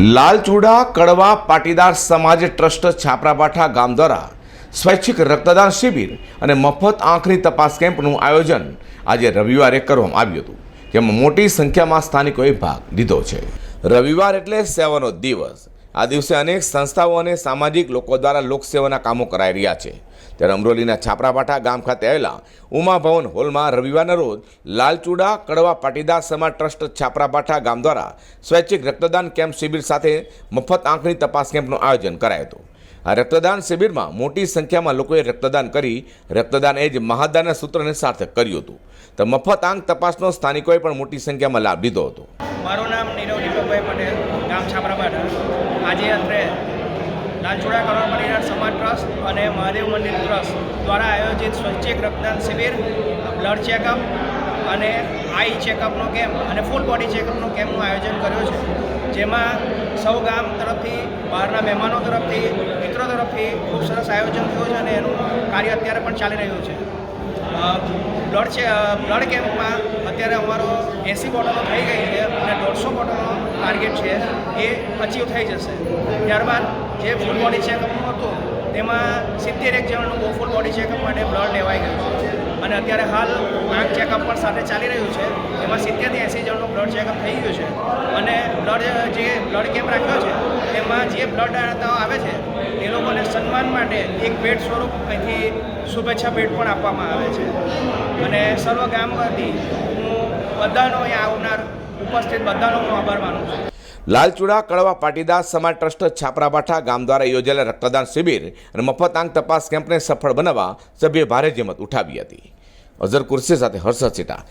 લાલચુડા કડવા પાટીદાર સમાજ ટ્રસ્ટ છાપરાપાઠા ગામ દ્વારા સ્વૈચ્છિક રક્તદાન શિબિર અને મફત આંખની તપાસ કેમ્પનું આયોજન આજે રવિવારે કરવામાં આવ્યું હતું. જેમાં મોટી સંખ્યામાં સ્થાનિકોએ ભાગ લીધો છે. રવિવાર એટલે સેવાનો દિવસ. આ દિવસે અનેક સંસ્થાઓ અને સામાજિક લોકો દ્વારા લોકસેવાના કામો કરાઈ રહ્યા છે. ત્યારે અમરોલીના છાપરાપાઠા ગામ ખાતે આવેલા ઉમા ભવન હોલમાં રવિવારના રોજ લાલચુડા કડવા પાટીદાર સમાજ ટ્રસ્ટ છાપરાપાઠા ગામ દ્વારા સ્વૈચ્છિક રક્તદાન કેમ્પ શિબિર સાથે મફત આંખની તપાસ કેમ્પનું આયોજન કરાયું હતું. આ રક્તદાન શિબિરમાં મોટી સંખ્યામાં લોકોએ રક્તદાન કરી રક્તદાન એ જ મહાદાનના સૂત્રને સાર્થક કર્યું હતું. તો મફત આંખ તપાસનો સ્થાનિકોએ પણ મોટી સંખ્યામાં લાભ લીધો હતો. મારું નામ નીરવ દીપકભાઈ પટેલ, ગામ છાપરાપાઠા આજે અત્રે લાલચોડા કરોડ પરિવાર સમાજ ટ્રસ્ટ અને મહાદેવ મંદિર ટ્રસ્ટ દ્વારા આયોજિત સ્વૈચ્છિક રક્તદાન શિબિર, બ્લડ ચેકઅપ અને આઈ ચેકઅપનો કેમ્પ અને ફૂલ બોડી ચેકઅપનો કેમ્પનું આયોજન કર્યું છે. જેમાં સૌ ગામ તરફથી, બહારના મહેમાનો તરફથી, મિત્રો તરફથી ખૂબ સરસ આયોજન થયું છે અને એનું કાર્ય અત્યારે પણ ચાલી રહ્યું છે. બ્લડ છે બ્લડ કેમ્પમાં અત્યારે અમારો એંસી બોટલો થઈ ગઈ છે અને દોઢસો બોટલનો ટાર્ગેટ છે, એ અચીવ થઈ જશે. ત્યારબાદ જે ફૂલ બોડી ચેકઅપનું હતું, તેમાં સિત્તેર એક જણનું ફૂલ બોડી ચેકઅપ માટે બ્લડ લેવાઈ ગયું છે. અને અત્યારે હાલ આંખ ચેકઅપ પણ સાથે ચાલી રહ્યું છે, એમાં સિત્તેરથી એંસી જણનું બ્લડ ચેકઅપ થઈ ગયું છે. અને બ્લડ જે બ્લડ કેમ્પ રાખ્યો છે, તેમાં જે બ્લડ આવે છે એ લોકોને સન્માન માટે એક ભેટ સ્વરૂપ અહીંથી શુભેચ્છા ભેટ પણ આપવામાં આવે છે. અને સર્વ ગામમાંથી હું બધાનો અહીંયા આવનાર ઉપસ્થિત બધાનો હું આભાર માનું છું. લાલચુડા, કડવા પાટીદાર સમાજ ટ્રસ્ટ છાપરાભાઠા ગામ દ્વારા યોજાયેલા રક્તદાન શિબિર અને મફત આંગ તપાસ કેમ્પને સફળ બનાવવા સભ્યોએ ભારે જેમત ઉઠાવી હતી. અઝર કુર્સી સાથે હર્ષદ સિટા.